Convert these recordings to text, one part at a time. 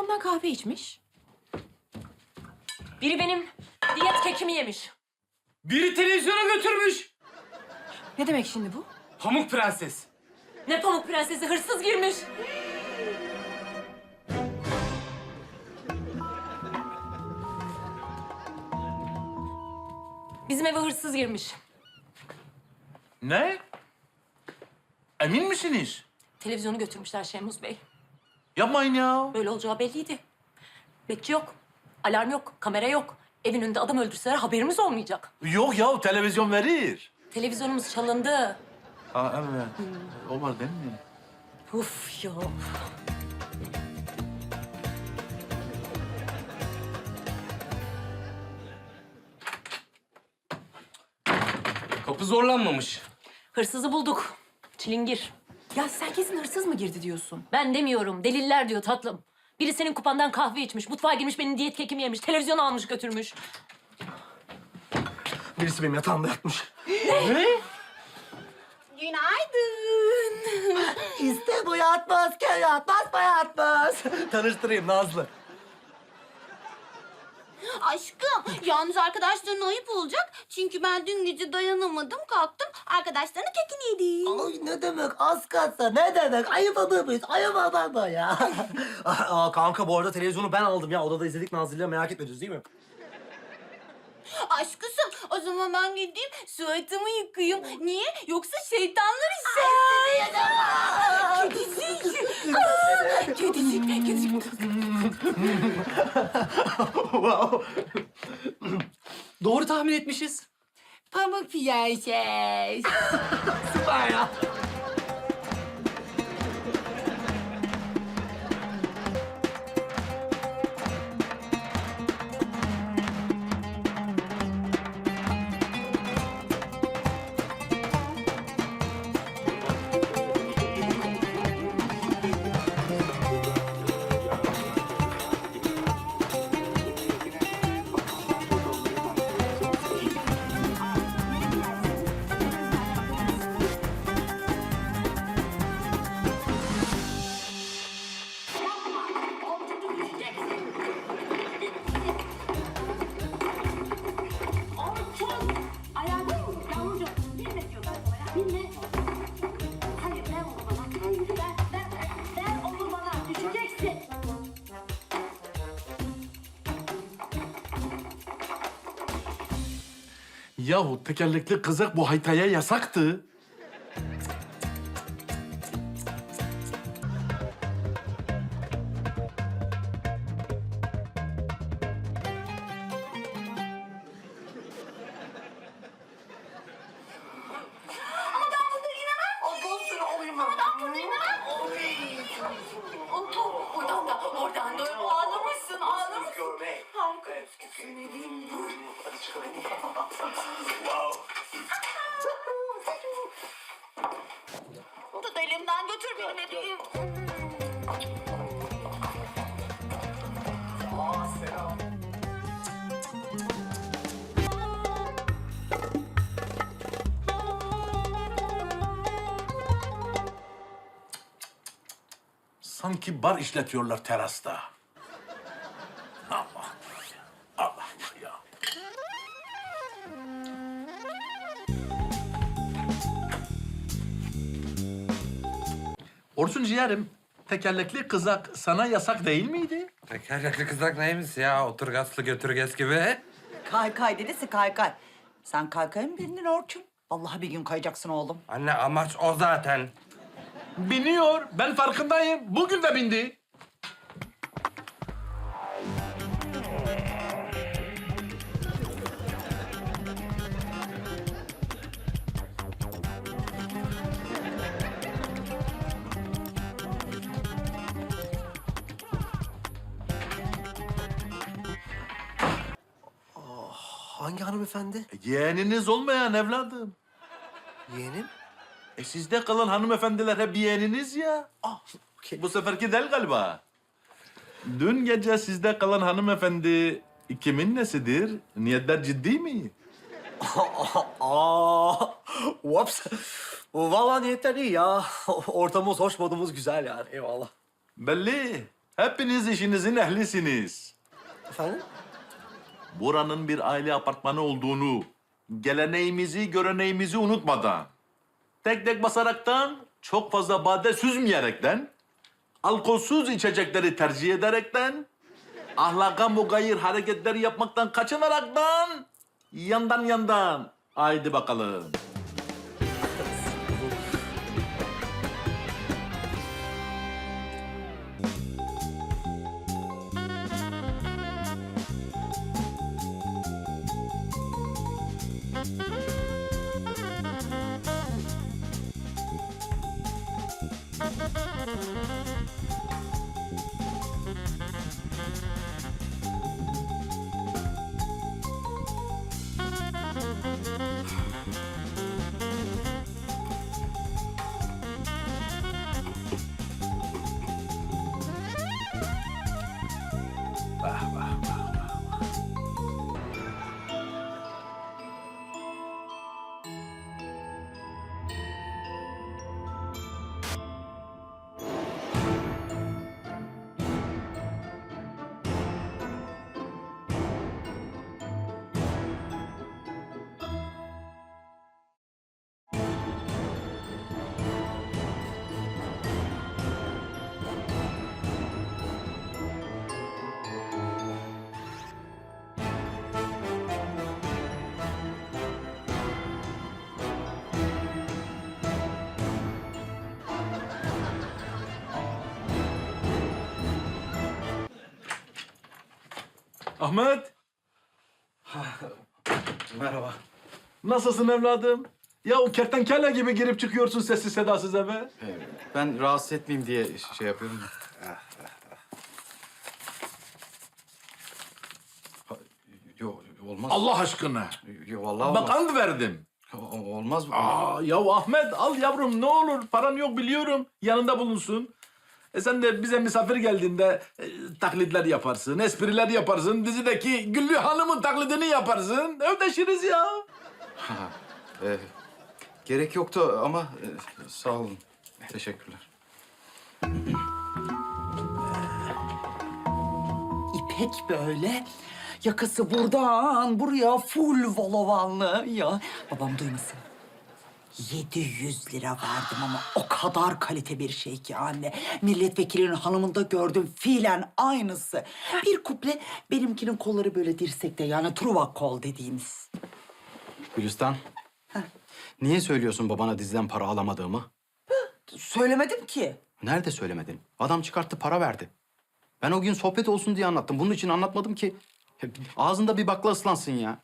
babamdan kahve içmiş. Biri benim diyet kekimi yemiş. Biri televizyona götürmüş. Ne demek şimdi bu? Pamuk Prenses. Ne pamuk prensesi hırsız girmiş. Bizim eve hırsız girmiş. Ne? Emin misiniz? Televizyonu götürmüşler Şemuz Bey. Yapmayın ya. Böyle olacağı belliydi. Bekçi yok. Alarm yok. Kamera yok. Evin önünde adam öldürseler haberimiz olmayacak. Yok ya televizyon verir. Televizyonumuz çalındı. Aa evet. O var değil mi? Uf ya. Kapı zorlanmamış. Hırsızı bulduk. Çilingir. Ya sen kesin hırsız mı girdi diyorsun? Ben demiyorum. Deliller diyor tatlım. Biri senin kupandan kahve içmiş. Mutfağa girmiş benim diyet kekimi yemiş. Televizyon almış götürmüş. Birisi benim yatağımda yatmış. Günaydın. İşte bu yatmaz mı yatmaz? Tanıştırayım Nazlı. Aşkım, yalnız arkadaşlarına ayıp olacak. Çünkü ben dün gece dayanamadım, kalktım. Arkadaşlarına kekini yedim. Ay ne demek az kalsa ne demek? Ayıp olur muyuz? Ayıp olur mu ya? Aa, kanka bu arada televizyonu ben aldım ya. Odada izledik Nazlı'yla merak etmediniz değil mi? Aşkısım, o zaman ben gideyim suratımı yıkayayım. Niye? Yoksa şeytanlar hissetti diye. Kedicik, kedicik. wow. Doğru tahmin etmişiz. Pamuk prenses. Süper ya. Yahu tekerlekli kızak bu haytaya yasaktı. Sanki bar işletiyorlar terasta. Allah ya. Allah ya. Orçun ciğerim, tekerlekli kızak sana yasak değil miydi? Tekerlekli kızak neymiş ya? Oturgaslı götürges gibi. Kaykay dedisi kaykay. Sen kaykaya mı bindin Orçun? Vallahi bir gün kayacaksın oğlum. Anne amaç o zaten. Biniyor, ben farkındayım. Bugün de bindi. Hangi hanımefendi? Yeğeniniz olmayan evladım. Yeğenim. E sizde kalan hanımefendiler hep yeğeniniz ya. Ah, okey. Bu seferki değil galiba. Dün gece sizde kalan hanımefendi kimin nesidir? Niyetler ciddi mi? Aa, whoops. Vallahi niyetler iyi ya. Ortamımız, hoş modumuz güzel yani. Eyvallah. Belli. Hepiniz işinizin ehlisiniz. Efendim? Buranın bir aile apartmanı olduğunu, geleneğimizi, göreneğimizi unutmadan, tek tek basaraktan, çok fazla bade süzmeyerekten, alkolsüz içecekleri tercih ederekten, ahlaka mugayir hareketler yapmaktan kaçınaraktan, yandan yandan. Haydi bakalım. Mm-hmm. Ahmet, Merhaba. nasılsın evladım? Ya o kertenkele gibi girip çıkıyorsun sessiz sedasız eve. Ben rahatsız etmeyeyim diye şey yapıyorum. Yok olmaz. Allah aşkına. Yok vallahi olmaz. and verdim. O- olmaz. Aa, ya Ahmet al yavrum ne olur paran yok biliyorum yanında bulunsun. E sen de bize misafir geldiğinde e, taklitler yaparsın, espriler yaparsın. Dizideki Güllü Hanım'ın taklidini yaparsın. Ödeşiriz ya. Ha, e, gerek yoktu ama e, sağ olun. Teşekkürler. İpek böyle. Yakası buradan buraya full volovanlı ya. Babam duymasın. 700 lira verdim ama o kadar kalite bir şey ki anne. Milletvekilinin hanımında gördüm fiilen aynısı. Bir kuple benimkinin kolları böyle dirsekte yani truva kol dediğimiz. Gülistan. Niye söylüyorsun babana diziden para alamadığımı? Söylemedim ki. Nerede söylemedin? Adam çıkarttı para verdi. Ben o gün sohbet olsun diye anlattım. Bunun için anlatmadım ki. Ağzında bir bakla ıslansın ya.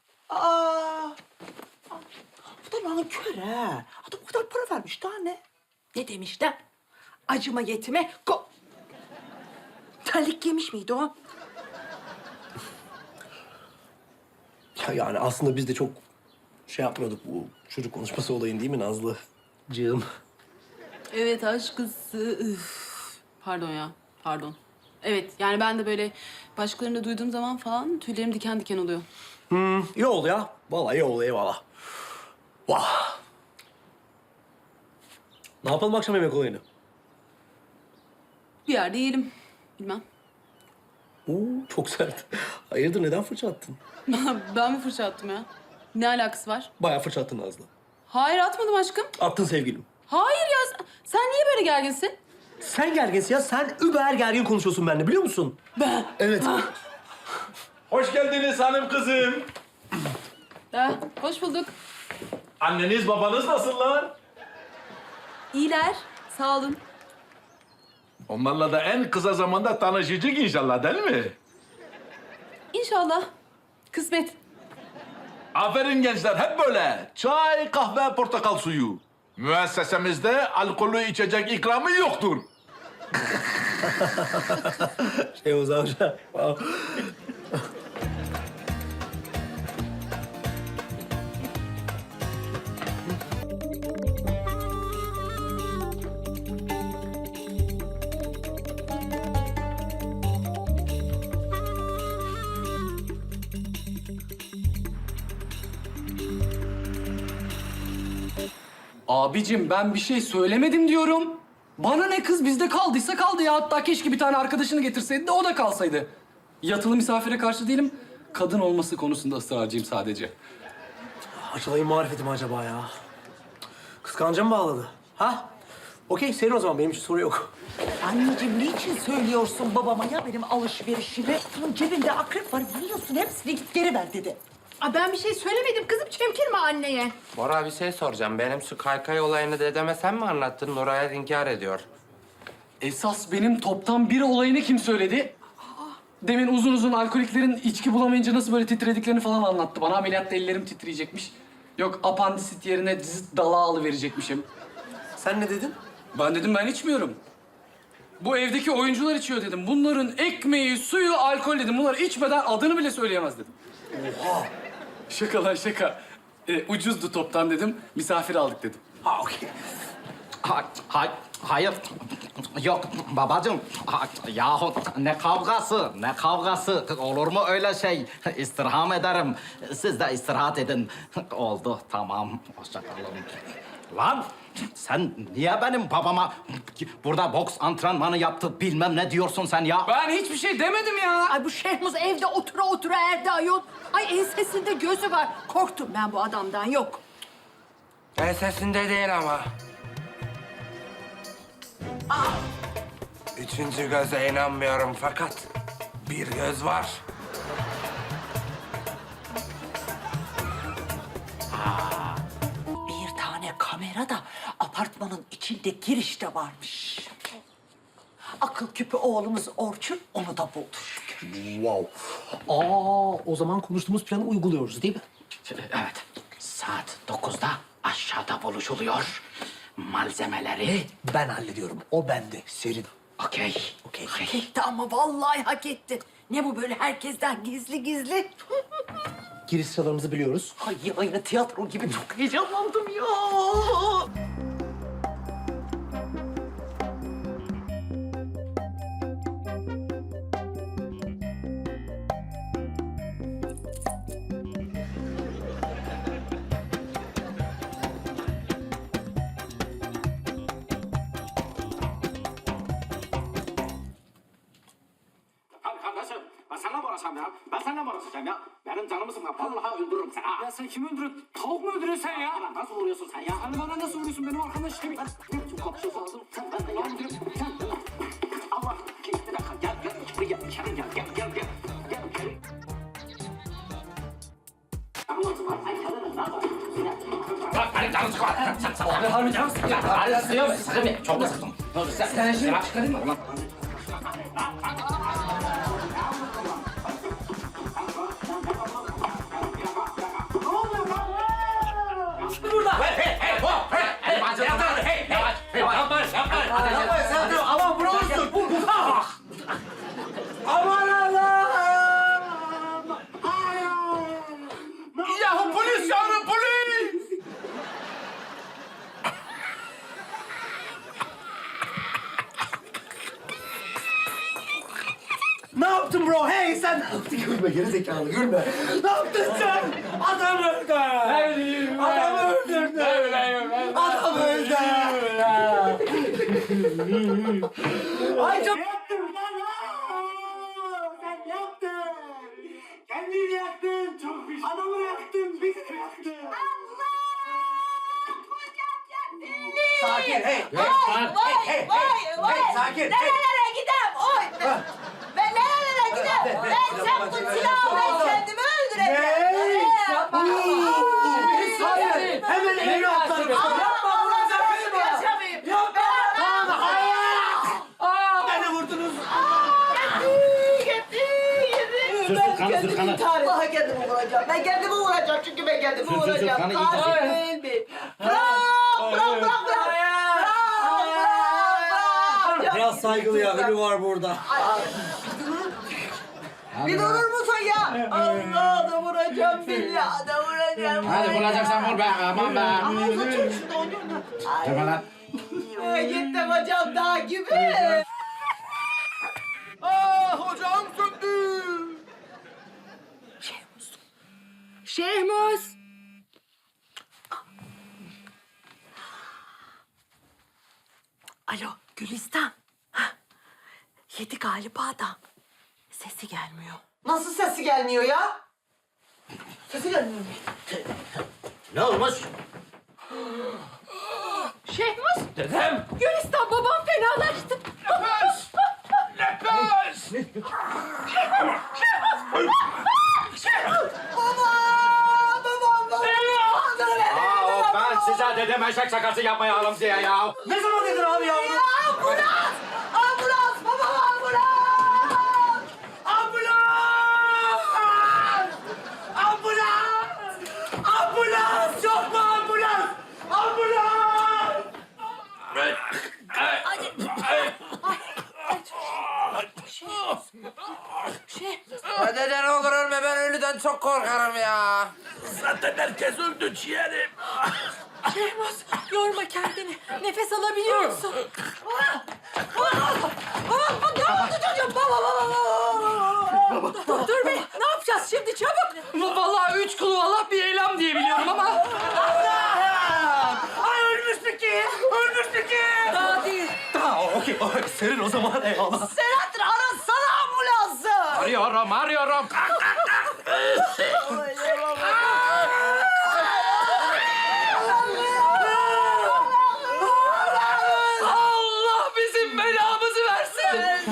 Da nankör ha. Adam o kadar para vermiş daha ne? Ne demişler? Acıma yetime ko... Terlik yemiş miydi o? Ya yani aslında biz de çok şey yapmıyorduk bu çocuk konuşması olayın değil mi Nazlı? Cığım. Evet aşkısı. Üf. Pardon ya. Pardon. Evet yani ben de böyle başkalarını duyduğum zaman falan tüylerim diken diken oluyor. İyi oldu ya. Vallahi iyi oldu eyvallah. Vah. Ne yapalım akşam yemek olayını? Bir yerde yiyelim. Bilmem. Oo, çok sert. Hayırdır neden fırça attın? ben mi fırça attım ya? Ne alakası var? Bayağı fırça attın Nazlı. Hayır atmadım aşkım. Attın sevgilim. Hayır ya. sen- Sen niye böyle gerginsin? Sen gerginsin ya. Sen über gergin konuşuyorsun benimle biliyor musun? Ben. Evet. Hoş geldiniz hanım kızım. Ha, hoş bulduk. Anneniz babanız nasıllar? İyiler. Sağ olun. Onlarla da en kısa zamanda tanışacak inşallah değil mi? İnşallah. Kısmet. Aferin gençler hep böyle. Çay, kahve, portakal suyu. Müessesemizde alkollü içecek ikramı yoktur. Şey Hoca. Abicim ben bir şey söylemedim diyorum. Bana ne kız bizde kaldıysa kaldı ya. Hatta keşke bir tane arkadaşını getirseydi de o da kalsaydı. Yatılı misafire karşı değilim. Kadın olması konusunda ısrarcıyım sadece. Açılayım marifeti mi acaba ya? Kıskanca mı bağladı? Ha? Okey senin o zaman benim için soru yok. Anneciğim niçin söylüyorsun babama ya benim alışverişimi? Bunun cebinde akrep var biliyorsun hepsini git geri ver dedi. Aa, ben bir şey söylemedim kızım. Çemkirme anneye. Bora bir şey soracağım. Benim şu kaykay olayını dedeme sen mi anlattın? Nuray inkar ediyor. Esas benim toptan bir olayını kim söyledi? Demin uzun uzun alkoliklerin içki bulamayınca nasıl böyle titrediklerini falan anlattı. Bana ameliyatta ellerim titreyecekmiş. Yok apandisit yerine diz dalağı alıverecekmişim. Sen ne dedin? Ben dedim ben içmiyorum. Bu evdeki oyuncular içiyor dedim. Bunların ekmeği, suyu, alkol dedim. Bunlar içmeden adını bile söyleyemez dedim. Oha! Şaka lan şaka. Ee, ucuzdu toptan dedim. Misafir aldık dedim. Ha okey. Hay, hay, hayır. Yok babacığım. Ha, Yahu ne kavgası, ne kavgası. Olur mu öyle şey? İstirham ederim. Siz de istirahat edin. Oldu, tamam. Hoşça kalın. Lan sen niye benim babama burada boks antrenmanı yaptı bilmem ne diyorsun sen ya? Ben hiçbir şey demedim ya. Ay bu Şehmuz evde otura otura erdi ayol. Ay ensesinde gözü var. Korktum ben bu adamdan yok. Ensesinde değil ama. Üçüncü göze inanmıyorum fakat bir göz var. Bir tane kamera da apartmanın içinde girişte varmış. Akıl küpü oğlumuz Orçun onu da buldu. Wow. Aa o zaman konuştuğumuz planı uyguluyoruz değil mi? Evet. Saat dokuzda aşağıda buluşuluyor. Malzemeleri Ben hallediyorum. O bende. Serin. okey. Okey. Hak etti ama vallahi hak etti. Ne bu böyle herkesten gizli gizli? Giriş sıralarımızı biliyoruz. Ay aynı tiyatro gibi çok heyecanlandım ya. Ben mi uğraşacağım ya? Benim canımı sıkma. Vallahi öldürürüm seni ha. Ya sen kimi öldürüyorsun? Tavuk mu öldürüyorsun sen ya? Bana nasıl vuruyorsun sen ya? Hani bana nasıl vuruyorsun? Benim arkadaş gibi. Çok konuşuyorsun. Sen ben de ya. Sen Allah. Bir dakika gel gel içeri gel içeri gel gel gel gel. Gel içeri. Anlatma. Ay kadının ne yapıyorsun? Bak benim canım sıkma. Sen sen. Abi harbi canım sıkıyor. Hadi sıkıyor, sıkıyor. Çok da sıktım. Sen, sen şimdi çıkarayım mı? Ama Bro? Hey sen? Gülme geri zekalı gülme. Ne yaptın sen? Adam öldü. Adam öldürdü. Adam öldü. Ay çok... yaptın lan? Sen yaptın. Kendini yaktın. Çok pişman. Adamı yaktın. Bizi yaktın. Sakin hey. Hey, Vay hey, vay hey, vay. Hey. Nerelere gidem? Oy. Ben nerelere gidem? Ben sen bu silahı ben kendimi öldüreceğim. Ne? Yapma. Hayır. Hemen elini atlarım. Yapma vuracak mı? Yaşamayayım. Yapma. Tamam hayır. Beni vurdunuz. Ben kendimi intihar kendimi vuracağım. Ben kendimi vuracağım çünkü ben kendimi vuracağım. Katil değil mi? Bırak! Bırak! Bırak! Bırak! Biraz saygılı ya. Ölü var burada. Bir durur musun ya? Allah da vuracağım billahi da vuracağım. Hadi vuracaksan vur be, aman be. Ama uzatın şunu onu. Tamam lan. Ay, Gittim hocam dağ gibi. Ah ocağım söndü. Şehmuz. Alo Gülistan. Hah, Yedi galiba da sesi gelmiyor. Nasıl sesi gelmiyor ya? Sesi gelmiyor. Ne olmuş? Şehmus. Dedem. Gülistan babam fenalaştı. Aa, o ben size dedim eşek şakası yapmayalım diye ya. Ne zaman dedin abi ya? Ambulans! Ambulans! Babam ambulans! Ambulans! Ambulans! Ambulans! Yok mu ambulans? Ambulans! Neden olur ölme ben ölüden çok korkarım ya. Zaten herkes öldü ciğerim. Şehmus yorma kendini. Nefes alabiliyor musun? Doktor bey ne yapacağız şimdi çabuk. Vallahi üç kulu Allah bir eylem diye biliyorum ama. Ay ölmüştü ki! Ölmüştü ki! Daha değil. Okey. okey. Serin o zaman eyvallah. Selahattin arasana ambulansı! Arıyorum arıyorum. Allah bizim belamızı versin.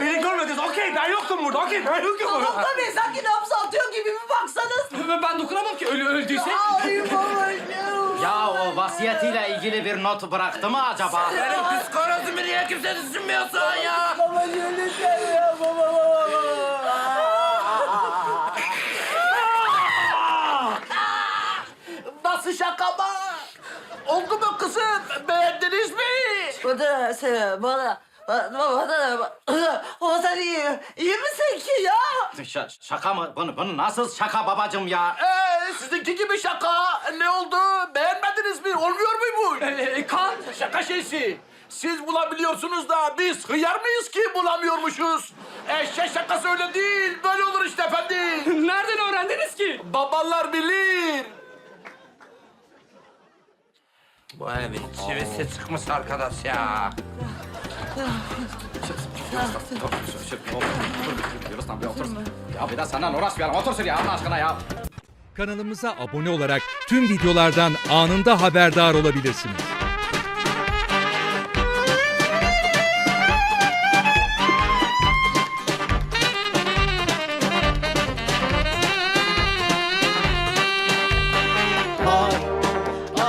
Beni görmediniz. Okey ben yoktum burada. Okey ben yoktum burada. Doktor bey sanki nabız atıyor gibi bir baksanız. Ben, dokunamam ki ölü öldüyse. Ay babacığım. Ya o vasiyetiyle ilgili bir not bıraktı mı acaba? Benim psikolozumu niye kimse düşünmüyorsun ya? Babacığım lütfen ya baba baba baba. Nasıl şaka mı? Oldu mu kızım? Beğendiniz mi? Bana, sen, bana, bana, bana, bana, bana sen iyi, iyi misin ki ya? Ş- şaka mı? Bunu, bunu nasıl şaka babacığım ya? Ee, sizinki gibi şaka. Ne oldu? Beğenmediniz mi? Olmuyor mu bu? Ee, kan. Şaka şeysi. Siz bulabiliyorsunuz da biz hıyar mıyız ki bulamıyormuşuz? Eşek şakası öyle değil. Böyle olur işte efendim. Nereden öğrendiniz ki? Babalar bilir. Bu evin çivisi çıkmış arkadaş ya. Ya bir de senden uğraşmayalım. Otur ya Allah aşkına ya. Kanalımıza abone olarak tüm videolardan anında haberdar olabilirsiniz.